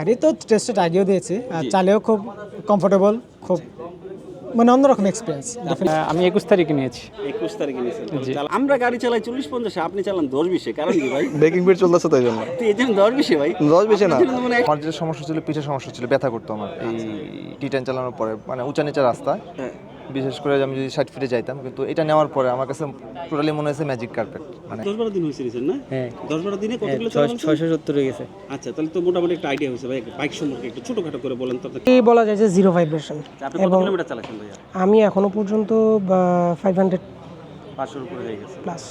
গাড়ি তো টেস্টেড আগেও দিয়েছি আর চালেও খুব কমফোর্টেবল খুব মানে অন্যরকম এক্সপিরিয়েন্স আমি একুশ তারিখে নিয়েছি। একুশ তারিখে নিয়েছেন। চালা- আমরা গাড়ি চালাই চল্লিশ পঞ্চাশে আপনি চালান দশ বিশে কারণ কি ভাই? ব্রেকিং পিরিয়ড চলতেছে তাই জন্য। এই জন্য দশ বিশে ভাই। দশ বেশি না। মানে আমার যেটা সমস্যা ছিল পিঠে সমস্যা ছিল ব্যথা করতো আমার। এই টি টেন চালানোর পরে মানে উঁচা নিচা রাস্তা হ্যাঁ। বিশেষ করে আমি যদি ষাট ফিটে যাইতাম কিন্তু এটা নেওয়ার পরে আমার কাছে টোটালি মনে হয়েছে ম্যাজিক কার্পেট মানে দশ বারো দিন হয়েছে রিসেন্ট না? হ্যাঁ। দশ বারো দিনে কতগুলো ছয়- চালানো ছয়শো সত্তর হয়ে গেছে। আচ্ছা তাহলে তো মোটামুটি একটা আইডিয়া হয়েছে ভাই বাইক সম্পর্কে একটু ছোটখাটো করে বলেন তো। এই বলা যায় যে জিরো ভাইব্রেশন আপনি কত কিলোমিটার চালাচ্ছেন ভাইয়া? আমি এখনও পর্যন্ত ফাইভ হান্ড্রেড পাঁচশোর উপরে হয়ে গেছে। প্লাস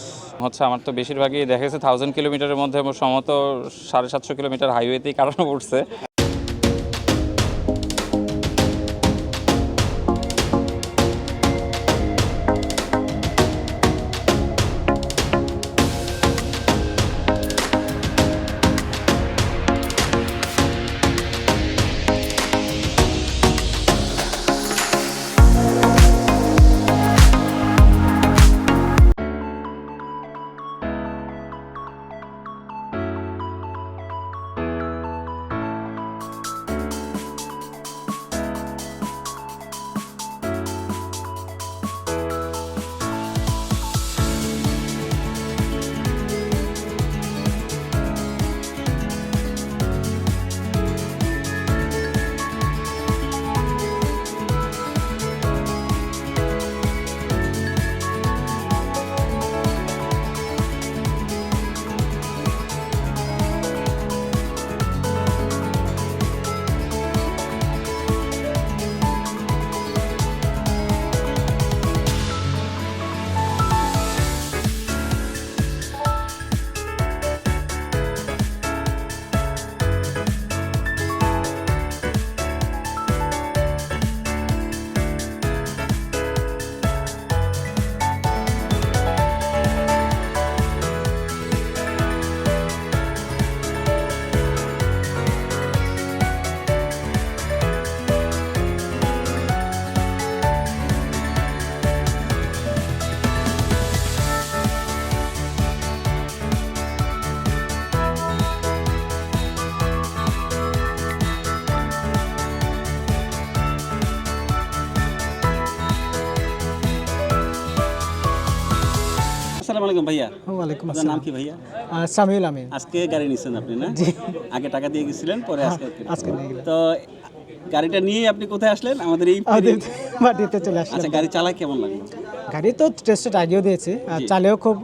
হচ্ছে আমার তো বেশিরভাগই দেখা গেছে থাউজেন্ড কিলোমিটারের মধ্যে আমার সম্ভবত সাড়ে সাতশো কিলোমিটার হাইওয়েতেই কাটানো পড়ছে। আলাইকুম ভাইয়া। ওয়ালাইকুম আপনার নাম কি ভাইয়া? সামিউল আমিন। আজকে গাড়ি নিচ্ছেন আপনি না? আগে টাকা দিয়ে গেছিলেন পরে আজকে আজকে নিয়ে গেলাম। তো গাড়িটা নিয়ে আপনি কোথায় আসলেন? আমাদের এই বাড়িতে চলে আসলাম। আচ্ছা গাড়ি চালায় কেমন লাগল? গাড়ি তো টেস্টেড আগেও দিয়েছি। আর চালেও খুব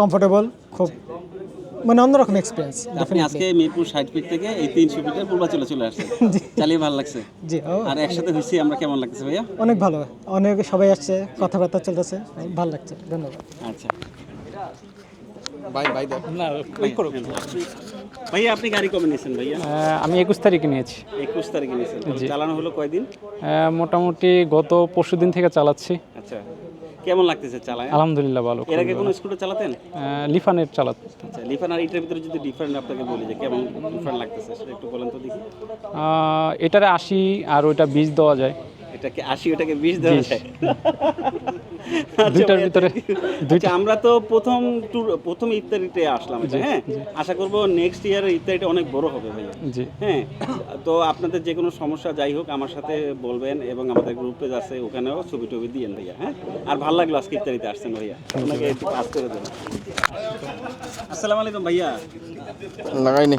কমফোর্টেবল খুব মানে অন্যরকম এক্সপিরিয়েন্স আপনি আজকে মিরপুর ষাট ফিট থেকে এই তিনশো ফিটের পূর্বাচলে চলে আসছেন। চালিয়ে ভালো লাগছে? জি আর একসাথে হয়েছি আমরা কেমন লাগছে ভাইয়া? অনেক ভালো। অনেক সবাই আসছে কথাবার্তা চলতেছে ভালো লাগছে ধন্যবাদ। আচ্ছা। ভাইয়া আপনি গাড়ি কবে নিয়েছেন ভাইয়া? আমি একুশ তারিখে নিয়েছি। একুশ তারিখে নিয়েছেন। চালানো হলো কয়দিন? মোটামুটি গত পরশু দিন থেকে চালাচ্ছি। আচ্ছা। কেমন লাগতেছে চালায়? আলহামদুলিল্লাহ ভালো। এর আগে কোনো স্কুটার চালাতেন? আহ, লিফানের চালাত আচ্ছা লিফান আর এটার ভিতরে যদি ডিফারেন্ট আপনাকে বলি যে কেমন ডিফারেন্ট লাগতেছে সেটা একটু বলেন তো দেখি। এটারে আশি আর ওইটা বীজ দেওয়া যায়। এটাকে আশি ওটাকে বিশ দেওয়া যায়। দুইটার আচ্ছা, ভিতরে আচ্ছা, আমরা তো প্রথম ট্যুর প্রথম ইফতারিতে আসলাম এটা, হ্যাঁ? আশা করব নেক্সট ইয়ার ইফতারিটা অনেক বড় হবে ভাইয়া। হ্যাঁ তো আপনাদের যে কোনো সমস্যা যাই হোক আমার সাথে বলবেন এবং আমাদের গ্রুপ পেজ আছে ওখানেও ছবি টবি দিয়েন ভাইয়া হ্যাঁ? আর ভালো লাগল আজকে ইফতারিতে আসছেন ভাইয়া। ওনাকে একটু পাস করে দেন আসসালামু আলাইকুম ভাইয়া। লাগাইনি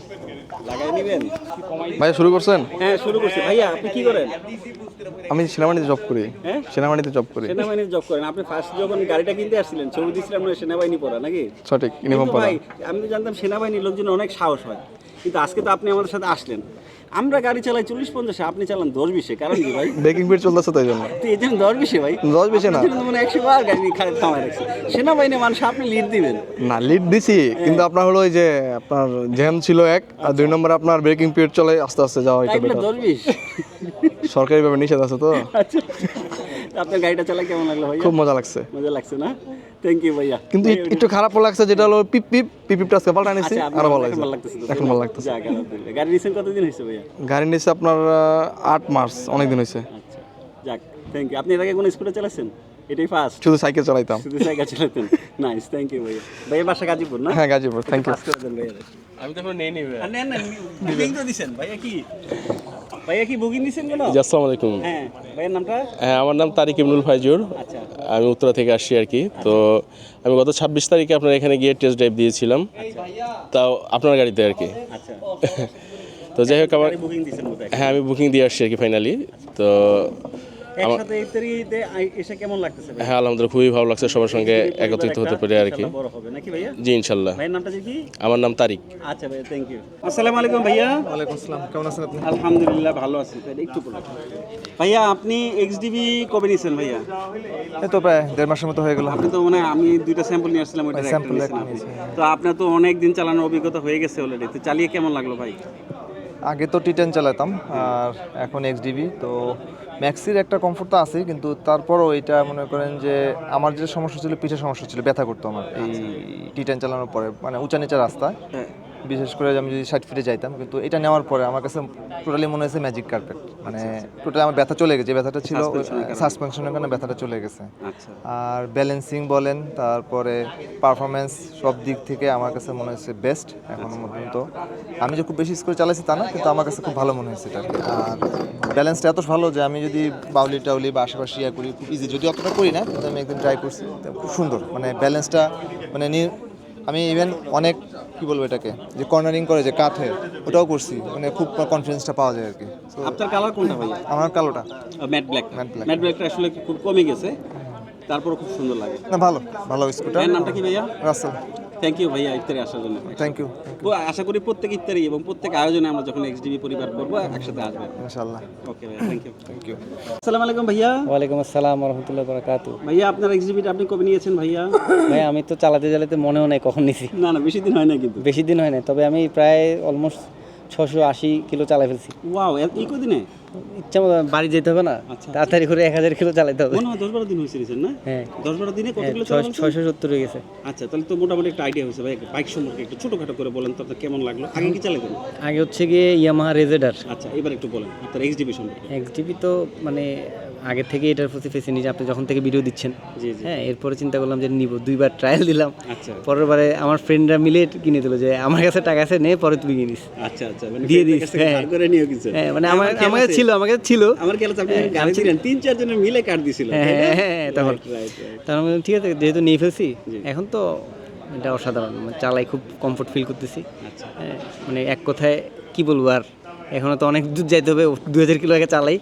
লাগাই নেবেন? ভাই শুরু করছেন? হ্যাঁ শুরু করছি। ভাইয়া আপনি কি করেন? আমি সেনাবাহিনীতে জব করি। হ্যাঁ? সেনাবাহিনীতে জব করি। সেনাবাহিনীর জব করেন। আপনি ফার্স্ট যখন গাড়িটা কিনতে আসছিলেন ছবি দিয়েছিলাম না সেনাবাহিনী পড়া নাকি? সঠিক ইউনিফর্ম পরা আমি তো জানতাম সেনাবাহিনীর লোকজন অনেক সাহস হয়। কিন্তু আজকে তো আপনি আমাদের সাথে আসলেন। আমরা গাড়ি চালাই চল্লিশ পঞ্চাশে আপনি চালান দশ বিশে। কারণ কি ভাই? ব্রেকিং পিরিয়ড চলতেছে তাই জন্য এই জন্য দশ বিশে ভাই। দশ বেশি না। আপনার মানে একশো বার গাড়ি খাড়ে থামায় রাখছে। সেনাবাহিনী মানুষ আপনি লিড দিবেন। না লিড দিছি কিন্তু আপনার হলো ওই যে আপনার জ্যাম ছিল এক আর দুই নম্বর আপনার ব্রেকিং পিরিয়ড চলে আস্তে আস্তে যাওয়া better। দশ বিশ। সরকারিভাবে নিষেধ আছে তো? আচ্ছা। আপনার গাড়িটা চালা কেমন লাগল ভাই খুব মজা লাগছে। মজা লাগছে না? থ্যাংক ইউ ভাইয়া। কিন্তু একটু- খারাপও লাগছে যেটা হলো পিপ পিপ পিপ পিপটা আজকে পাল্টা নিছি আরও ভালো এখন ভালো লাগছে। লাগতেছে এখন ভালো লাগতেছে। গাড়ি রিসেন্ট কতদিন হয়েছে ভাইয়া? গাড়ি নিচ্ছে আপনার আট মার্চ অনেক দিন হয়েছে। আচ্ছা যাক থ্যাংক ইউ আপনি এর আগে কোনো স্কুটার চালাচ্ছেন এটাই ফার্স্ট শুধু সাইকেল চালাইতাম। শুধু সাইকেল চালাতেন নাইস থ্যাংক ইউ ভাইয়া। ভাইয়া বাসা গাজীপুর না? হ্যাঁ গাজীপুর থ্যাংক ইউ আমি তো নেই নেই ভাইয়া। নেন না বুকিং তো দিছেন। ভাইয়া কি? ভাইয়া কি বুকিং দিছেন কেন? জি, আসসালামু আলাইকুম। হ্যাঁ ভাইয়ের নামটা? হ্যাঁ আমার নাম তারিক ইমরুল ফাইজুর। আচ্ছা। আমি উত্তরা থেকে আসছি আর কি। তো আমি গত ছাব্বিশ তারিখে আপনার এখানে গিয়ে টেস্ট ড্রাইভ দিয়েছিলাম। তাও আপনার গাড়িতে আর কি। আচ্ছা। তো যাই হোক আমার হ্যাঁ আমি বুকিং দিয়ে আসছি আর কি ফাইনালি তো একসাথে ইফতারিতে এসে কেমন লাগতেছে? হ্যাঁ আলহামদুলিল্লাহ খুবই ভালো লাগছে সবার সঙ্গে একত্রিত হতে পেরে আর কি। বড় হবে নাকি ভাইয়া? জি ইনশাল্লাহ। ভাইয়ের নামটা কি? আমার নাম তারিক। আচ্ছা ভাইয়া থ্যাংক ইউ আসসালামু আলাইকুম ভাইয়া। ওয়ালাইকুম আসসালাম কেমন আছেন আপনি? আলহামদুলিল্লাহ ভালো আছি। একটু বলুন। ভাইয়া আপনি এক্সডিবি কবে নিয়েছেন ভাইয়া? এই তো প্রায় দেড় মাসের মতো হয়ে গেল। আপনি তো মানে আমি দুইটা স্যাম্পল নিয়ে আসছিলাম ওইটা আপনি। তো আপনার তো অনেক দিন চালানোর অভিজ্ঞতা হয়ে গেছে অলরেডি তো চালিয়ে কেমন লাগল ভাই? আগে তো টি টেন চালাতাম আর এখন এক্স ডিবি তো ম্যাক্সির একটা কমফোর্ট তো আছে কিন্তু তারপরও এটা মনে করেন যে আমার যে সমস্যা ছিল, পিঠের সমস্যা ছিল, ব্যথা করতো আমার এই টি টেন চালানোর পরে মানে উঁচা নিচা রাস্তা হ্যাঁ। বিশেষ করে আমি যদি ষাট ফিটে যাইতাম কিন্তু এটা নেওয়ার পরে আমার কাছে টোটালি মনে হয়েছে ম্যাজিক কার্পেট মানে টোটালি আমার ব্যথা চলে গেছে। ব্যথাটা ছিল সাসপেনশনের কারণে। ব্যথাটা চলে গেছে। আচ্ছা। আর ব্যালেন্সিং বলেন তারপরে পারফরমেন্স সব দিক থেকে আমার কাছে মনে হয়েছে বেস্ট এখনও পর্যন্ত। আমি যে খুব বেশি স্কোর চালাইছি তা না কিন্তু আমার কাছে খুব ভালো মনে হয়েছে এটা। আর ব্যালেন্সটা এত ভালো যে আমি যদি বাউলি টাউলি বা আশেপাশে ইয়া করি খুব ইজি যদি অতটা করি না কিন্তু আমি একদিন ট্রাই করছি। খুব সুন্দর। মানে ব্যালেন্সটা মানে আমি ইভেন অনেক কি বলব এটাকে? যে কর্নারিং করে যে কাঠের ওটাও করছি। মানে খুব কনফিডেন্সটা পাওয়া যায় আর কি। আপনার কালার কোনটা ভাইয়া? আমার কালোটা। Matte black matte black matte ব্ল্যাকটা আসলে খুব কমে গেছে। তারপরও খুব সুন্দর লাগে। না ভালো। ভালো স্কুটার নামটা কি ভাইয়া? রাসেল থ্যাংক ইউ ভাইয়া ইফতারে আসার জন্য। থ্যাংক ইউ ও, আশা করি প্রত্যেক ইফতারি এবং প্রত্যেক আয়োজনে আমরা যখন এক্সডিবি পরিবার করব একসাথে আসবেন। ইনশাল্লাহ ওকে ভাইয়া থ্যাংক ইউ থ্যাংক ইউ আসসালামু আলাইকুম ভাইয়া। ওয়ালাইকুম আসসালাম রহমতুল্লাহ বরাকাতু ভাইয়া আপনার এক্সডিবিটা আপনি কবে নিয়েছেন ভাইয়া? ভাই আমি তো চালাতে চালাতে মনেও নেই কখন নিছি। না না বেশি দিন হয় না কিন্তু। বেশি দিন হয় না তবে আমি প্রায় অলমোস্ট ছশো আশি কিলো চালাই ফেলছি। ওয়াও এই কদিনে? ইচ্ছা মতো বাড়ি যেতে হবে না। আচ্ছা। তাড়াতাড়ি করে এক হাজার কিলো চালাতে হবে। মনে হয় দশ বারো দিন হয়েছে রিসেন্ট না? হ্যাঁ। দশ বারো দিনে কতগুলো ছয়শো সত্তর হয়ে গেছে। আচ্ছা তাহলে তো মোটামুটি একটা আইডিয়া হয়েছে ভাই বাইক সম্পর্কে একটু ছোটখাটো করে বলেন তো আপনার কেমন লাগল? আগে কি চালাতেন আগে হচ্ছে গিয়ে ইয়ামাহা রেজেডার আচ্ছা এবার একটু বলেন আপনার এক্সডিবি সম্পর্কে। এক্সডিবি তো মানে আগে থেকে এটার প্রতি ফেসে নিজে আপনি যখন থেকে ভিডিও দিচ্ছেন হ্যাঁ এরপরে চিন্তা করলাম যে নিব দুইবার ট্রায়াল দিলাম। আচ্ছা। পরের বারে আমার ফ্রেন্ডরা মিলে কিনে দিল যে আমার কাছে টাকা আছে নে পরে তুই কিনিস। আচ্ছা আচ্ছা মানে দিয়ে দিস, হ্যাঁ। কিছু। হ্যাঁ মানে আমার আমার কাছে ছিল আমার কাছে ছিল। আমার আছে আপনি গাড়ি দিলেন তিন চার জনের মিলে কাট দিছিল হ্যাঁ, হ্যাঁ, হ্যাঁ, তখন। মানে ঠিক আছে যেহেতু নিয়ে ফেলছি এখন তো এটা অসাধারণ মানে চালাই খুব কমফোর্ট ফিল করতেছি। আচ্ছা। হ্যাঁ, মানে এক কথায় কি বলব আর? এখনও তো অনেক দূর যাইতে হবে দু হাজার কিলো আগে চালাই।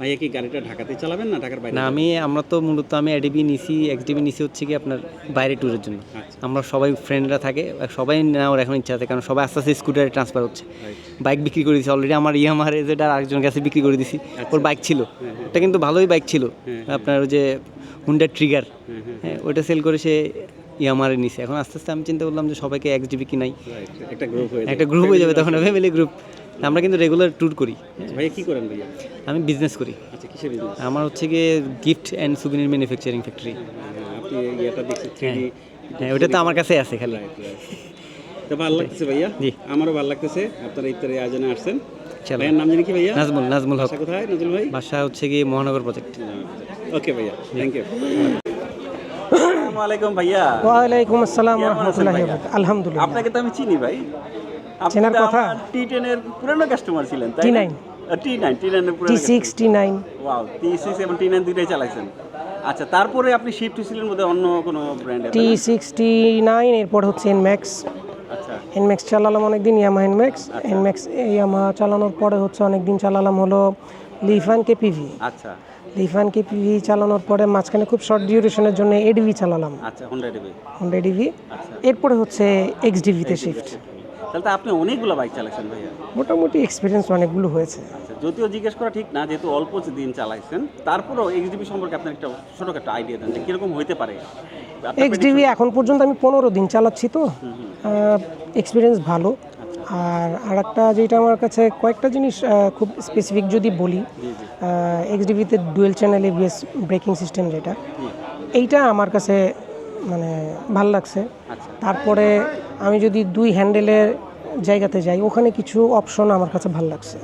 ভাইয়া কি গাড়িটা ঢাকাতে চালাবেন না ঢাকার বাইরে না আমি আমরা তো মূলত আমি এডিবি নিছি এক্সডিবি নিছি হচ্ছে কি আপনার বাইরে ট্যুরের জন্য। আচ্ছা। আমরা সবাই ফ্রেন্ডরা থাকে সবাই নেওয়ার এখন ইচ্ছা আছে কারণ সবাই আস্তে আস্তে স্কুটারে ট্রান্সফার হচ্ছে। বাইক বিক্রি করে দিছি অলরেডি আমার ইয়ামার আর আরেকজনের কাছে বিক্রি করে দিছি ওর বাইক ছিল। ওটা কিন্তু ভালোই বাইক ছিল। আপনার ওই যে হুন্ডার ট্রিগার হ্যাঁ ওইটা সেল করে সে ইয়ামারে নিছে। এখন আস্তে আস্তে আমি চিন্তা করলাম যে সবাইকে এক জিবি কিনাই। একটা গ্রুপ হয়ে একটা গ্রুপ হয়ে যাবে তখন ফ্যামিলি গ্রুপ আমরা কিন্তু রেগুলার ট্যুর করি। ভাইয়া কি করেন ভাইয়া? আমি বিজনেস করি। আচ্ছা কিসের বিজনেস আমার হচ্ছে গিয়ে gift and souvenir manufacturing factory আপনি ইয়েটা দেখছি থ্রি হ্যাঁ ওটা তো আমার কাছে আছে খালি। তো ভালো লাগতেছে ভাইয়া? জি। আমারও ভালো লাগতেছে। আপনারা ইফতারি আয়োজনে আসছেন। ভাইয়ার নাম জানি কি ভাইয়া? নাজমুল নাজমুল হক। কোথায় নজরুল ভাই? বাসা হচ্ছে গিয়ে মহানগর প্রজেক্ট ওকে ভাইয়া থ্যাংক ইউ আসসালামু আলাইকুম ভাইয়া। ওয়ালাইকুম আসসালাম কেমন আছেন রহমতুল্লাহ ভাইয়া? আলহামদুলিল্লাহ। আপনাকে তো আমি চিনি ভাই। চেনার কথা? টি টেনের পুরনো কাস্টমার ছিলেন তাই T9 টি নাইন টি নাইনের টি পুরনো six T nine wow T six এবং টি নাইন দুইটাই চালাইছেন। আচ্ছা তারপরে আপনি শিফট হয়েছিলেন বোধহয় অন্য কোনো ব্র্যান্ডে টি সিক্স টি নাইন এরপর হচ্ছে এনম্যাক্স আচ্ছা। এনম্যাক্স চালালাম অনেকদিন ইয়ামা এনম্যাক্স এনম্যাক্স ইয়ামা চালানোর পরে হচ্ছে অনেকদিন চালালাম হলো লিফান কেপিভি আচ্ছা। লিফান কেপিভি চালানোর পরে মাঝখানে খুব শর্ট ডিউরেশনের জন্য এডিভি চালালাম। আচ্ছা হোন্ডা ডিবি হন্ডা ডিভি আচ্ছা। এরপরে হচ্ছে এক্স ডিভিতে শিফট তাহলে তো আপনি অনেকগুলো বাইক চালাইছেন ভাইয়া। মোটামুটি এক্সপিরিয়েন্স অনেকগুলো হয়েছে। আচ্ছা যদিও জিজ্ঞেস করা ঠিক না যেহেতু অল্প দিন চালাইছেন তারপরেও এক্সডিবি সম্পর্কে আপনার একটা ছোটখাটো আইডিয়া দেন যে কীরকম হইতে পারে। আপনার এক্স ডিভি এখন পর্যন্ত আমি পনেরো দিন চালাচ্ছি তো। এক্সপিরিয়েন্স ভালো। আর আরেকটা যেটা আমার কাছে কয়েকটা জিনিস খুব স্পেসিফিক যদি বলি X ডিভিতে dual channel ABS braking system যেটা এইটা আমার কাছে মানে ভালো লাগছে। আচ্ছা। তারপরে আমি যদি দুই হ্যান্ডেলের জায়গাতে যাই ওখানে কিছু অপশন আমার কাছে ভালো লাগছে।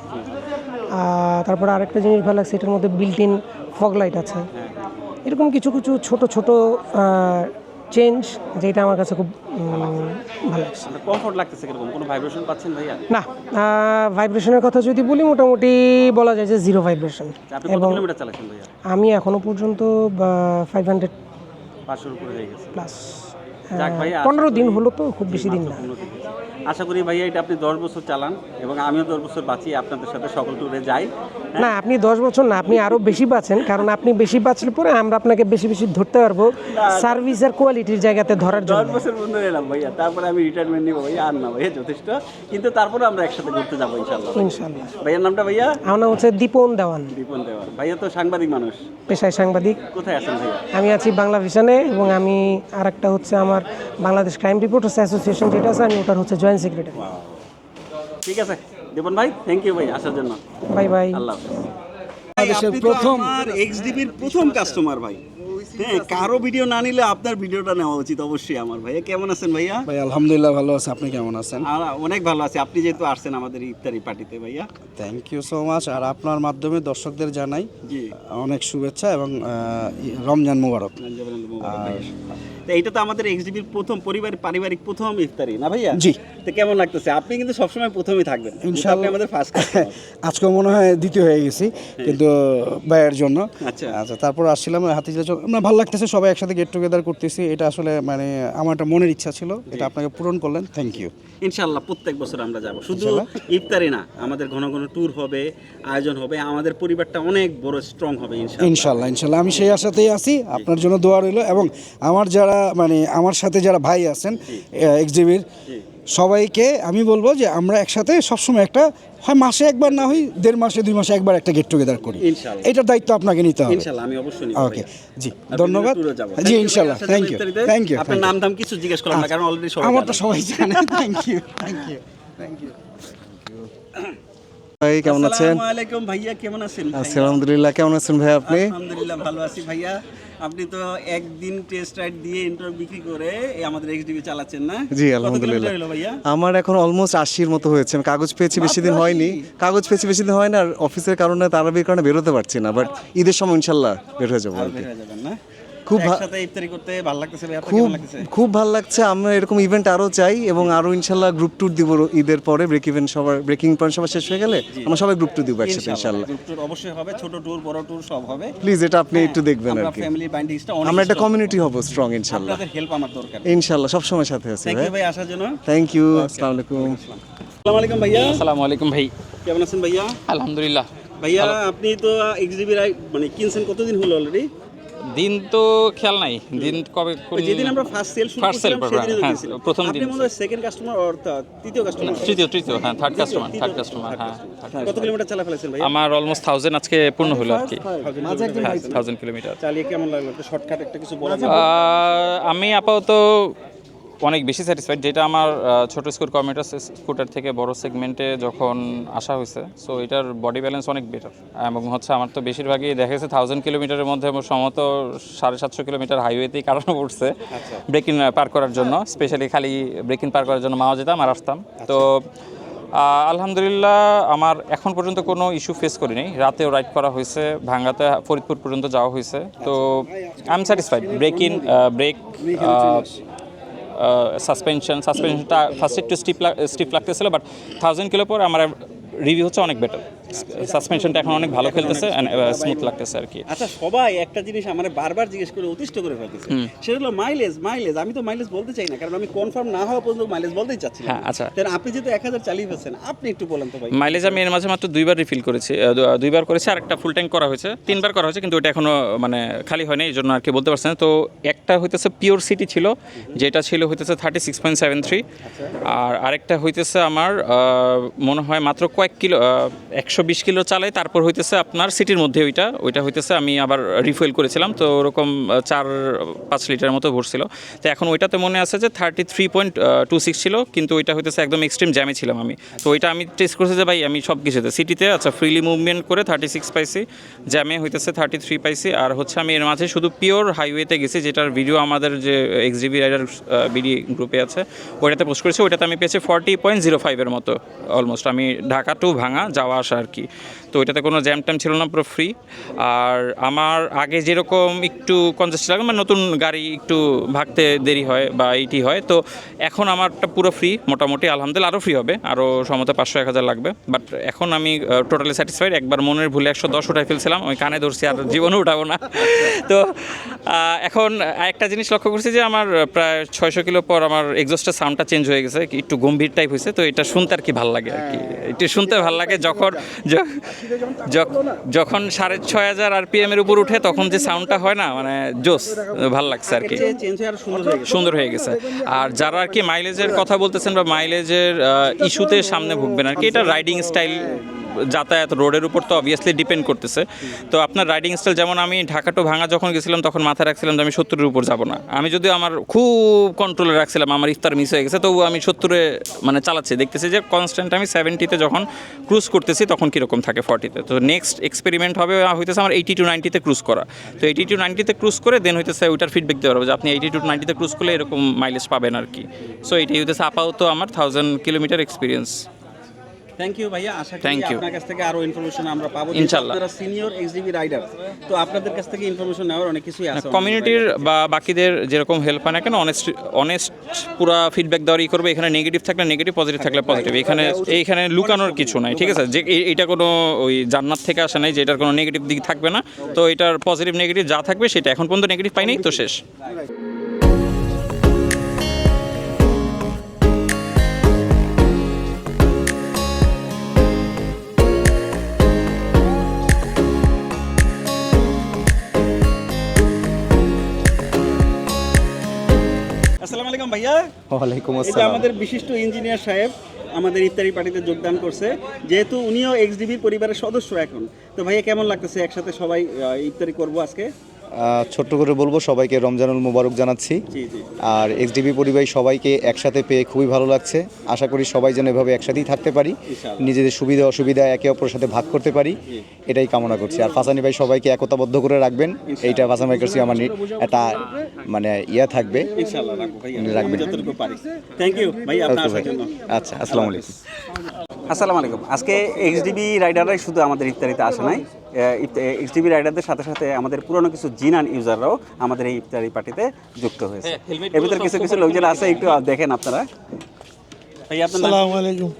আর তারপরে আরেকটা জিনিস ভালো লাগছে এটার মধ্যে বিল্ট ইন ফগ লাইট আছে এরকম কিছু কিছু ছোট ছোট চেঞ্জ যেটা আমার কাছে খুব ভালো লাগছে। কমফোর্ট লাগতেছে কীরকম? কোনো ভাইব্রেশন পাচ্ছেন ভাইয়া? না ভাইব্রেশনের কথা যদি বলি মোটামুটি বলা যায় যে জিরো ভাইব্রেশন ভাইয়া? আমি এখনও পর্যন্ত ফাইভ হান্ড্রেড পাঁচশোর উপরে হয়ে গেছে প্লাস পনেরো দিন হলো তো খুব বেশি দিন না। আশা করি ভাইয়া এটা আপনি দশ বছর চালান এবং আমিও দশ বছর বাঁচি আপনাদের সাথে সকল ট্যুরে যাই না আপনি দশ বছর না আপনি আরও বেশি বাঁচেন কারণ আপনি বেশি বাঁচলে পরে আমরা আপনাকে বেশি বেশি ধরতে পারব সার্ভিসের কোয়ালিটির জায়গাতে ধরার জন্য। দশ বছর বন্ধু এলাম ভাইয়া তারপরে আমি রিটায়ারমেন্ট নিবো ভাইয়া আর না ভাইয়া যথেষ্ট। কিন্তু তারপরে আমরা একসাথে ঘুরতে যাব ইনশাল্লাহ ইনশাল্লাহ ভাইয়ার নামটা ভাইয়া? আমার নাম হচ্ছে দীপন দেওয়ান। দীপন দেওয়ার ভাইয়া তো সাংবাদিক মানুষ। পেশায় সাংবাদিক। কোথায় আছেন ভাইয়া? আমি আছি বাংলা ভিশনে এবং আমি আর একটা হচ্ছে আমার বাংলাদেশ ক্রাইম রিপোর্টার্স অ্যাসোসিয়েশন যেটা আছে আমি ওটার হচ্ছে জয়েন্ট সেক্রেটারি ঠিক আছে দীপন ভাই থ্যাংক ইউ ভাই আসার জন্য। বাই বাই আল্লাহ হাফেজ। প্রথম এক্সডিবির প্রথম কাস্টমার ভাই। হ্যাঁ কারও ভিডিও না নিলে আপনার ভিডিওটা নেওয়া উচিত অবশ্যই আমার ভাইয়া কেমন আছেন ভাইয়া? ভাই আলহামদুলিল্লাহ ভালো আছে আপনি কেমন আছেন? আর অনেক ভালো আছে। আপনি যেহেতু আসছেন আমাদের ইফতারি পার্টিতে ভাইয়া। থ্যাংক ইউ সো মাচ আর আপনার মাধ্যমে দর্শকদের জানাই জি। অনেক শুভেচ্ছা এবং রমজান মুবারক। রমজানুল মুবারক। তো এইটা তো আমাদের এক্সডিবির প্রথম পরিবার পারিবারিক প্রথম ইফতারি না ভাইয়া? জি। তো কেমন লাগতেছে? আপনি কিন্তু সবসময় প্রথমেই থাকবেন। ইনশাআল্লাহ। আমাদের ফার্স্ট আজকে মনে হয় দ্বিতীয় হয়ে গেছি কিন্তু ভাইয়ের জন্য। আচ্ছা। আচ্ছা তারপর আসছিলাম হাতিজা চক না ভালো লাগতেছে সবাই একসাথে গেট টুগেদার করতেছি। এটা আসলে মানে আমার একটা মনের ইচ্ছা ছিল। এটা আপনাকে পূরণ করলেন থ্যাংক ইউ ইনশাল্লাহ প্রত্যেক বছর আমরা যাব। শুধু ইফতারি না আমাদের ঘন ঘন ট্যুর হবে আয়োজন হবে আমাদের পরিবারটা অনেক বড় স্ট্রং হবে ইনশাল্লাহ ইনশাল্লাহ। আমি সেই আশাতেই আছি। আপনার জন্য দোয়া রইল এবং আমার যারা মানে আমার সাথে যারা ভাই আছেন এক্সিবির সবাইকে আমি বলব যে আমরা একসাথে সবসময় একটা হয় মাসে একবার না হই দেড় মাসে দুই মাসে একবার একটা গেট টুগেদার করি। এটার দায়িত্ব আপনাকে নিতে হবে। আমি অবশ্যই ওকে জি ধন্যবাদ। জি ইনশাল্লাহ থ্যাংক ইউ থ্যাংক ইউ আপনার নাম দাম কিছু জিজ্ঞেস করলাম না কারণ অলরেডি সবাই আমার তো। সবাই জানে thank you thank you thank you ভাই কেমন আছেন? আসসালামু আলাইকুম ভাইয়া কেমন আছেন ভাইয়া? আলহামদুলিল্লাহ কেমন আছেন ভাই আপনি? আলহামদুলিল্লাহ ভালো আছি ভাইয়া। আপনি তো একদিন টেস্ট রাইড দিয়ে ইন্টার বিক্রি করে এই আমাদের এক্সডিবি চালাচ্ছেন না? জি আলহামদুলিল্লাহ। ভাইয়া? আমার এখন অলমোস্ট আশির মতো হয়েছে। আমি কাগজ পেয়েছি বেশি দিন হয়নি। কাগজ পেয়েছি বেশি দিন হয় না আর অফিসের কারণে তারাবির কারণে বেরোতে পারছি না বাট ঈদের সময় ইনশাল্লাহ বের হয়ে যাব আর কি। বের হয়ে যাবেন না? খুব একসাথে ইফতারি করতে ভালো লাগতেছে খুব খুব ভালো লাগছে আমরা এরকম ইভেন্ট আরও চাই এবং আরও ইনশাল্লাহ গ্রুপ ট্যুর দিব ঈদের পরে ব্রেক ইভেন্ট সবার ব্রেকিং পয়েন্ট সবার শেষ হয়ে গেলে আমরা সবাই গ্রুপ ট্যুর দিব একসাথে ইনশাল্লাহ গ্রুপ ট্যুর অবশ্যই হবে ছোট ট্যুর বড় ট্যুর সব হবে। প্লিজ এটা আপনি একটু দেখবেন আর আমরা কি ফ্যামিলি বাইন্ডিংসটা অনেক আমরা একটা কমিউনিটি হব স্ট্রং ইনশাল্লাহ। আপনাদের হেল্প আমার দরকার। ইনশাল্লাহ সবসময় সাথে আছি থ্যাংক ভাই। ইউ ভাই আসার জন্য। থ্যাংক ইউ আসসালামু আলাইকুম। আসসালামু। আলাইকুম ভাইয়া। আসসালামু আলাইকুম ভাই। কেমন আছেন ভাইয়া? আলহামদুলিল্লাহ। ভাইয়া আপনি তো এক্সিবি মানে কিনছেন কতদিন হলো অলরেডি দিন তো খেয়াল নাই। দিন কবে কোন- যেদিন আমরা ফার্স্ট সেল শুরু সেদিনই তো হ্যাঁ, প্রথম দিন। মনে হয় সেকেন্ড কাস্টমার অর্থাৎ তৃতীয় কাস্টমার তৃতীয় তৃতীয় হ্যাঁ থার্ড কাস্টমার থার্ড কাস্টমার হ্যাঁ কত কিলোমিটার চালা ফেলেছেন ভাই আমার অলমোস্ট থাউজেন্ড আজকে পূর্ণ হলো আর কি। Thousand kilometre. চালিয়ে কেমন লাগল? একটা শর্টকাট একটা কিছু বলা। যাবে আমি আপাতত অনেক বেশি স্যাটিসফাইড যেটা আমার ছোট স্কুট কমিউটার স্কুটার থেকে বড় সেগমেন্টে যখন আসা হয়েছে সো এটার বডি ব্যালেন্স অনেক বেটার এবং হচ্ছে আমার তো বেশিরভাগই দেখা গেছে থাউজেন্ড কিলোমিটারের মধ্যে আমার সম্ভবত সাড়ে সাতশো কিলোমিটার হাইওয়েতেই কাটানো পড়ছে ব্রেকিং পার করার জন্য স্পেশালি খালি ব্রেকিং পার করার জন্য মাও যেতাম আর আসতাম। তো আলহামদুলিল্লাহ আমার এখন পর্যন্ত কোনো ইস্যু ফেস করিনি রাতেও রাইড করা হয়েছে ভাঙ্গাতে ফরিদপুর পর্যন্ত যাওয়া হয়েছে। তো I am satisfied brake in brake suspension সাসপেনশনটা first একটু স্টিপ স্টিপ লাগতেছিল বাট থাউজেন্ড কিলো পর আমার রিভিউ হচ্ছে অনেক বেটার সাসপেনশনটা এখন অনেক ভালো খেলতেছে স্মুথ লাগতেছে আর কি। আচ্ছা সবাই একটা জিনিস আমার বারবার জিজ্ঞেস করে অতিষ্ঠ করে ফেলতেছে। সেটা হলো মাইলেজ মাইলেজ আমি তো মাইলেজ বলতে চাই না কারণ আমি কনফার্ম না হওয়া পর্যন্ত মাইলেজ বলতেই চাচ্ছি হ্যাঁ, আচ্ছা। তাহলে আপনি যেহেতু এক হাজার চালিয়ে ফেলছেন আপনি একটু বলেন তো ভাই। মাইলেজ আমি এর মাঝে মাত্র দুইবার রিফিল করেছি দুইবার করেছি আর একটা ফুল ট্যাঙ্ক করা হয়েছে। তিনবার করা হয়েছে কিন্তু ওটা এখনও মানে খালি হয়নি এই জন্য আর কি বলতে পারছেন তো একটা হইতেছে পিওর সিটি ছিল যেটা ছিল হইতেছে thirty six point seven three আর আরেকটা হইতেছে আমার মনে হয় মাত্র কয়েক কিলো একশো বিশ কিলো চালাই, তারপর হইতেছে আপনার সিটির মধ্যে ওইটা ওইটা হইতেছে আমি আবার রিফুয়েল করেছিলাম, তো ওরকম চার, পাঁচ লিটার মতো ভরছিল। তো এখন ওইটাতে মনে আছে যে thirty three point two six ছিল, কিন্তু ওইটা হইতেছে একদম এক্সট্রিম জ্যামে ছিলাম আমি। তো ওইটা আমি টেস্ট করছি যে ভাই, আমি সব কিছুতে সিটিতে আচ্ছা ফ্রিলি মুভমেন্ট করে থার্টি সিক্স পাইছি জ্যামে হইতেছে থার্টি থ্রি পাইছি, আর হচ্ছে আমি এর মাঝে শুধু পিওর হাইওয়েতে গেছি, যেটার ভিডিও আমাদের যে এক্সডিবি রাইডার বিডি গ্রুপে আছে, ওইটাতে পোস্ট করেছি, ওইটাতে আমি পেয়েছি ফর্টি পয়েন্ট জিরো ফাইভের মতো অলমোস্ট আমি ঢাকা টু ভাঙা যাওয়া আসা আর কি? তো ওইটাতে কোনো জ্যাম ট্যাম ছিল না, পুরো ফ্রি আর আমার আগে যেরকম একটু কনজেস্ট লাগে মানে নতুন গাড়ি একটু ভাগতে দেরি হয় বা এইটি হয়, তো এখন আমারটা পুরো ফ্রি মোটামুটি আলহামদুলিল্লাহ আরও ফ্রি হবে আরও সম্ভবত পাঁচশো, এক হাজার লাগবে। বাট এখন আমি টোটালি স্যাটিসফাইড একবার মনের ভুলে একশো দশ উঠাই ফেলছিলাম ওই কানে ধরছি আর জীবনে উঠাবো না। তো এখন একটা জিনিস লক্ষ্য করছি যে আমার প্রায় ছয়শো কিলো পর আমার এক্সস্টের সাউন্ডটা চেঞ্জ হয়ে গেছে, একটু গম্ভীর টাইপ হয়েছে তো এটা শুনতে আর কি ভালো লাগে আর কি। এটা শুনতে ভালো লাগে যখন যখন সাড়ে ছয় হাজার আরপিএম এর উপর উঠে তখন যে সাউন্ডটা হয় না মানে জোস ভালো লাগছে আর কি। আর গেছে। সুন্দর হয়ে গেছে। আর যারা আর কি মাইলেজের কথা বলতেছেন বা মাইলেজের ইস্যুতে সামনে ভুগবেন আর কি এটা রাইডিং স্টাইল যাতায়াত রোডের উপর তো অবভিয়াসলি ডিপেন্ড করতেছে। তো আপনার রাইডিং স্টাইল যেমন আমি ঢাকা টু ভাঙা যখন গেছিলাম, তখন মাথায় রাখছিলাম যে আমি সত্তরের উপর যাব না। আমি যদি আমার খুব কন্ট্রোলে রাখছিলাম, আমার ইফতার মিস হয়ে গেছে তবু আমি সত্তরে মানে চালাচ্ছি। দেখতেছি যে কনস্ট্যান্ট আমি সেভেন্টিতে যখন ক্রুজ করতেছি, তখন কীরকম থাকে ফর্টিতে তো। নেক্সট এক্সপেরিমেন্ট হবে, হইতেছে আমার এইটি টু নাইনটিতে ক্রুজ করা। তো এইটি টু নাইনটিতে ক্রুজ করে দেন হইতেছে ওইটার ফিডব্যাক দেওয়া হবে যে আপনি এইটি টু নাইনটিতে ক্রুজ করলে এরকম মাইলেজ পাবেন আর কি। সো এটাই হইতেছে আপাতত আমার thousand kilometre experience thank you ভাইয়া। আশা করি আপনার কাছ থেকে আরও ইনফরমেশন আমরা পাবো। ইনশাল্লাহ। আপনারা সিনিয়র এক্সডিবি রাইডার তো আপনাদের কাছ থেকে ইনফরমেশন নেওয়ার অনেক কিছুই আছে কমিউনিটির বা বাকিদের যেরকম হেল্প হয় না কেন অনেস্ট অনেস্ট পুরা ফিডব্যাক দেওয়ারই করবে। এখানে নেগেটিভ থাকলে নেগেটিভ পজিটিভ থাকলে পজিটিভ এখানে এইখানে লুকানোর কিছু নাই ঠিক আছে? যে এটা কোনো ওই জান্নাত থেকে আসে নাই যে এটার কোনো নেগেটিভ দিক থাকবে না। তো এটার পজিটিভ নেগেটিভ যা থাকবে সেটা এখন পর্যন্ত নেগেটিভ পাইনি তো শেষ। আসসালামু আলাইকুম ভাইয়া। ওয়ালাইকুম আসসালাম। আমাদের বিশিষ্ট ইঞ্জিনিয়ার সাহেব আমাদের ইফতারি পার্টিতে যোগদান করছে যেহেতু উনিও এক্সডিবির পরিবারের সদস্য এখন। তো ভাইয়া কেমন লাগতেছে একসাথে সবাই ইফতারি করব আজকে? ছোট্ট করে বলব সবাইকে রমজানুল মুবারক জানাচ্ছি। জি জি। আর এক্সডিবি পরিবার সবাইকে একসাথে পেয়ে খুবই ভালো লাগছে। আশা করি সবাই যেন এভাবে একসাথেই থাকতে পারি। নিজেদের নিজেদের সুবিধা অসুবিধা একে অপরের সাথে ভাগ করতে পারি। এটাই কামনা করছি। আর ফাসানি ভাই সবাইকে একতাবদ্ধ করে রাখবেন। এইটা ফাসানি ভাই কাছে আমার একটা মানে ইয়া থাকবে। রাখবেন। আচ্ছা আসসালামু আলাইকুম। আসসালামু আলাইকুম। আজকে এক্সডিবি রাইডাররাই শুধু আমাদের ইফতারিতে আসে নাই। এক্সডিবি রাইডারদের সাথে সাথে আমাদের পুরনো কিছু জিনান ইউজাররাও আমাদের এই ইফতারি পার্টিতে যুক্ত হয়েছে। এর ভিতরে কিছু কিছু লোকজন আছে একটু দেখেন আপনারা। ভাই আপনার আসসালামু আলাইকুম।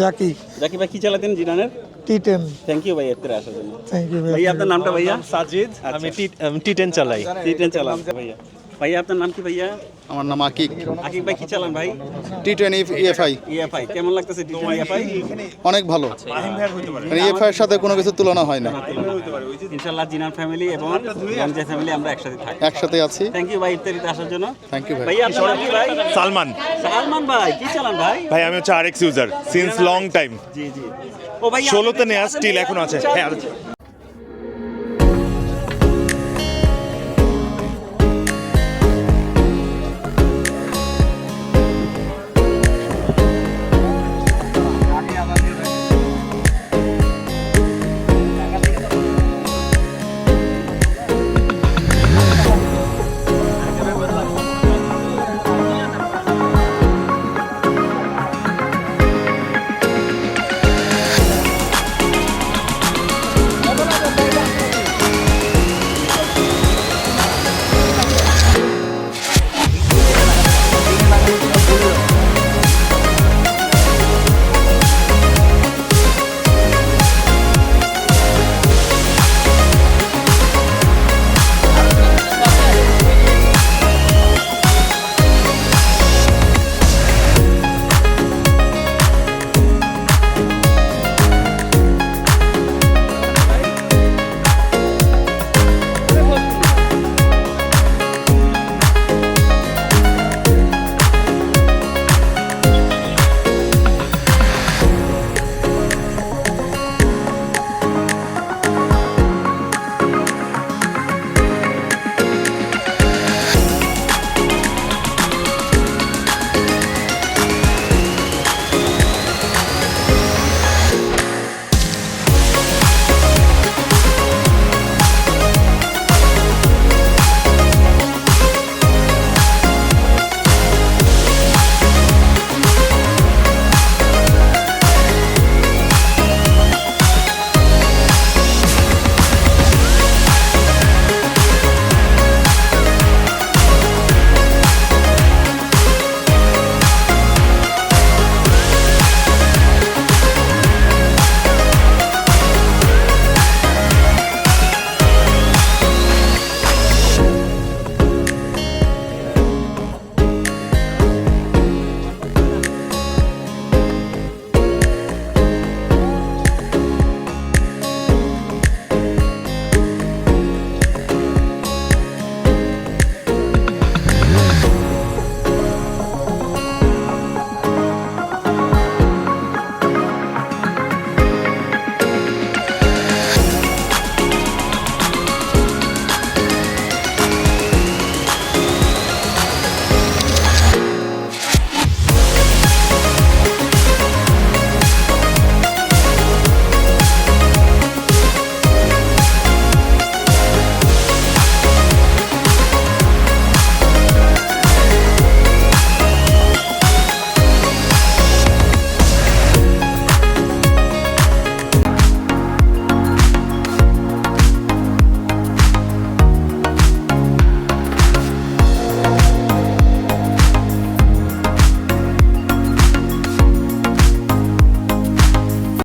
জাকি। জাকি ভাই কি চালাতেন জিনানের? টি টেন থ্যাংক ইউ ভাই এত্রে আসার জন্য। থ্যাংক ইউ ভাইয়া আপনার নামটা ভাইয়া? সাজিদ আমি টি টেন চালাই। টি টেন চালান। ভাইয়া। ভাইয়া আপনার নাম কি ভাইয়া আমার নাম আকিক। আকিব ভাই কি চালান ভাই? টি টেন ইএফআই ইএফআই কেমন লাগতেছে টি টেন ইএফআই অনেক ভালো। ইএফআই এর সাথে কোনো কিছু তুলনা হয় না। ইনশাআল্লাহ জিনান ফ্যামিলি এবং রমজা ফ্যামিলি আমরা একসাথে থাকি। একসাথে আছি। থ্যাংক ইউ ভাই ইফতারিতে আসার জন্য। থ্যাংক ইউ ভাই। ভাইয়া আপনার নাম কি ভাই? সালমান। সালমান ভাই কি চালান ভাই? ভাই আমি হচ্ছে আরেক্স ইউজার সিন্স লং টাইম জি জি। ও ভাই ষোলোতে নেওয়া স্টিল এখন আছে। হ্যাঁ